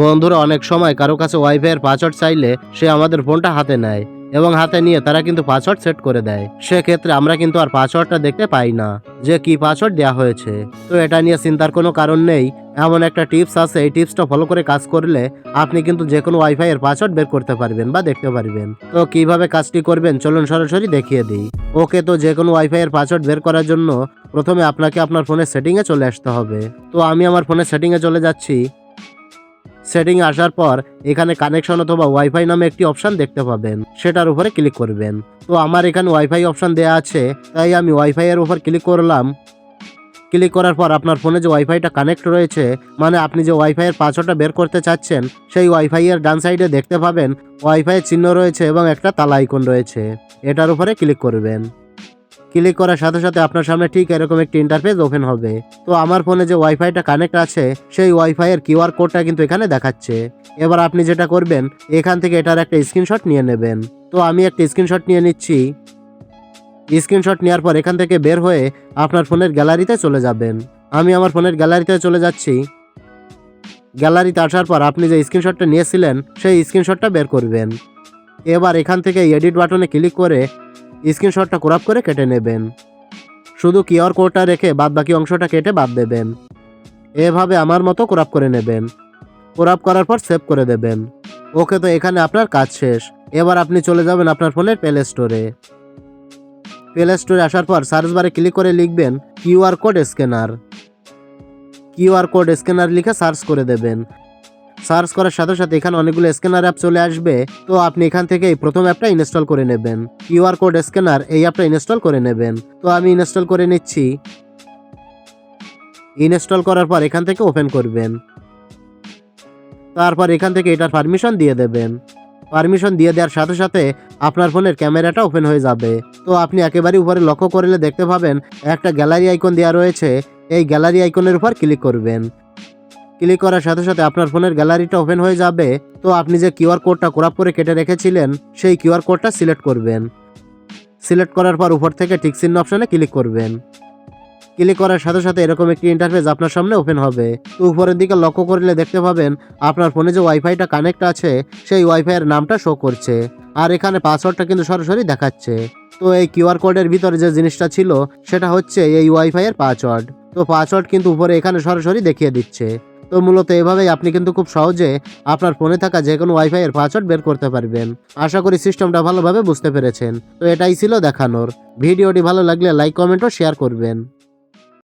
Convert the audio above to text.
বন্ধুরা, অনেক সময় কারও কাছে ওয়াইফাইয়ের পাসওয়ার্ড চাইলে সে আমাদের ফোনটা হাতে নেয় এবং হাতে নিয়ে তারা কিন্তু পাসওয়ার্ড সেট করে দেয়। সেক্ষেত্রে আমরা কিন্তু আর পাসওয়ার্ডটা দেখতে পাই না যে কি পাসওয়ার্ড দেওয়া হয়েছে। তো এটা নিয়ে চিন্তার কোনো কারণ নেই। এমন একটা টিপস আছে, এই টিপসটা ফলো করে কাজ করলে আপনি কিন্তু যে কোনো ওয়াইফাই এর পাসওয়ার্ড বের করতে পারবেন বা দেখতে পারবেন। তো কীভাবে কাজটি করবেন চলুন সরাসরি দেখিয়ে দিই। ওকে, তো যে কোনো ওয়াইফাই এর পাসওয়ার্ড বের করার জন্য প্রথমে আপনাকে আপনার ফোনের সেটিংয়ে চলে আসতে হবে। তো আমি আমার ফোনের সেটিংয়ে চলে যাচ্ছি। সেটিং আসার পর এখানে কানেকশন অথবা ওয়াইফাই নামে একটি অপশন দেখতে পাবেন। সেটার উপরে ক্লিক করবেন। তো আমার এখানে ওয়াইফাই অপশান দেওয়া আছে, তাই আমি ওয়াইফাই এর উপর ক্লিক করলাম। ক্লিক করার পর আপনার ফোনে যে ওয়াইফাইটা কানেক্ট রয়েছে মানে আপনি যে ওয়াইফাই এর পাসওয়ার্ডটা বের করতে চাচ্ছেন, সেই ওয়াইফাই এর ডান সাইডে দেখতে পাবেন ওয়াইফাই চিহ্ন রয়েছে এবং একটা তালা আইকন রয়েছে। এটার উপরে ক্লিক করবেন। ক্লিক করার সাথে সাথে আপনার সামনে ঠিক এরকম একটি ইন্টারফেস ওপেন হবে। তো আমার ফোনে যে ওয়াইফাইটা কানেক্ট আছে, সেই ওয়াইফাই এর কিউআর কোডটা কিন্তু এখানে দেখাচ্ছে। এবার আপনি যেটা করবেন, এখান থেকে এটার একটা স্ক্রিনশট নিয়ে নেবেন। তো আমি একটা স্ক্রিনশট নিয়ে নিচ্ছি। স্ক্রিনশট নেওয়ার পর এখান থেকে বের হয়ে আপনার ফোনের গ্যালারিতে চলে যাবেন। আমি আমার ফোনের গ্যালারিতে চলে যাচ্ছি। গ্যালারিতে আসার পর আপনি যে স্ক্রিনশটটা নিয়েছিলেন, সেই স্ক্রিনশটটা বের করবেন। এবার এখান থেকে এডিট বাটনে ক্লিক করে স্ক্রিনশটটা ক্রপ করে কেটে নেবেন। শুধু কিউআর কোডটা রেখে বাদ বাকি অংশটা কেটে বাদ দেবেন। এভাবে আমার মতো ক্রপ করে নেবেন। ক্রপ করার পর সেভ করে দেবেন। ওকে তো এখানে আপনার কাজ শেষ। এবার আপনি চলে যাবেন আপনার ফোনের প্লে স্টোরে প্লে স্টোরে আসার পর সার্চ বারে ক্লিক করে লিখবেন QR code scanner QR code scanner লিখে সার্চ করে দেবেন। সার্চ করার সাথে সাথে এখানে অনেকগুলো স্ক্যানার অ্যাপ চলে আসবে। তো আপনি এখান থেকে এই প্রথম অ্যাপটা ইনস্টল করে নেবেন। কিউআর কোড স্ক্যানার এই অ্যাপটা ইনস্টল করে নেবেন। তো আমি ইনস্টল করে নিচ্ছি। ইনস্টল করার পর এখান থেকে ওপেন করবেন। তারপর এখান থেকে এটার পারমিশন দিয়ে দেবেন। পারমিশন দিয়ে দেওয়ার সাথে সাথে আপনার ফোনের ক্যামেরাটা ওপেন হয়ে যাবে। তো আপনি একেবারে উপরে লক্ষ্য করলে দেখতে পাবেন, একটা গ্যালারি আইকন দেওয়া রয়েছে। এই গ্যালারি আইকনের উপর ক্লিক করবেন। ক্লিক করার সাথে সাথে আপনার ফোনের গ্যালারিটা ওপেন হয়ে যাবে। তো আপনি যে কিউআর কোডটা ক্রপ করে কেটে রেখেছিলেন, সেই কিউআর কোডটা সিলেক্ট করবেন। সিলেক্ট করার পর উপর থেকে টিক চিহ্ন অপশনে ক্লিক করবেন। ক্লিক করার সাথে সাথে এরকম একটি ইন্টারফেস আপনার সামনে ওপেন হবে। তো উপরের দিকে লক্ষ্য করলে দেখতে পাবেন, আপনার ফোনে যে ওয়াইফাইটা কানেক্ট আছে, সেই ওয়াইফাইয়ের নামটা শো করছে। আর এখানে পাসওয়ার্ডটা কিন্তু সরাসরি দেখাচ্ছে। তো এই কিউআর কোডের ভিতরে যে জিনিসটা ছিল, সেটা হচ্ছে এই ওয়াইফাইয়ের পাসওয়ার্ড তো পাসওয়ার্ড কিন্তু উপরে এখানে সরাসরি দেখিয়ে দিচ্ছে। তো মূলত এভাবেই আপনি কিন্তু খুব সহজে আপনার ফোনে থাকা যে কোনো ওয়াইফাই এর পাসওয়ার্ড বের করতে পারবেন। আশা করি সিস্টেমটা ভালোভাবে বুঝতে পেরেছেন। তো এটাই ছিল দেখানোর। ভিডিওটি ভালো লাগলে লাইক কমেন্ট ও শেয়ার করবেন।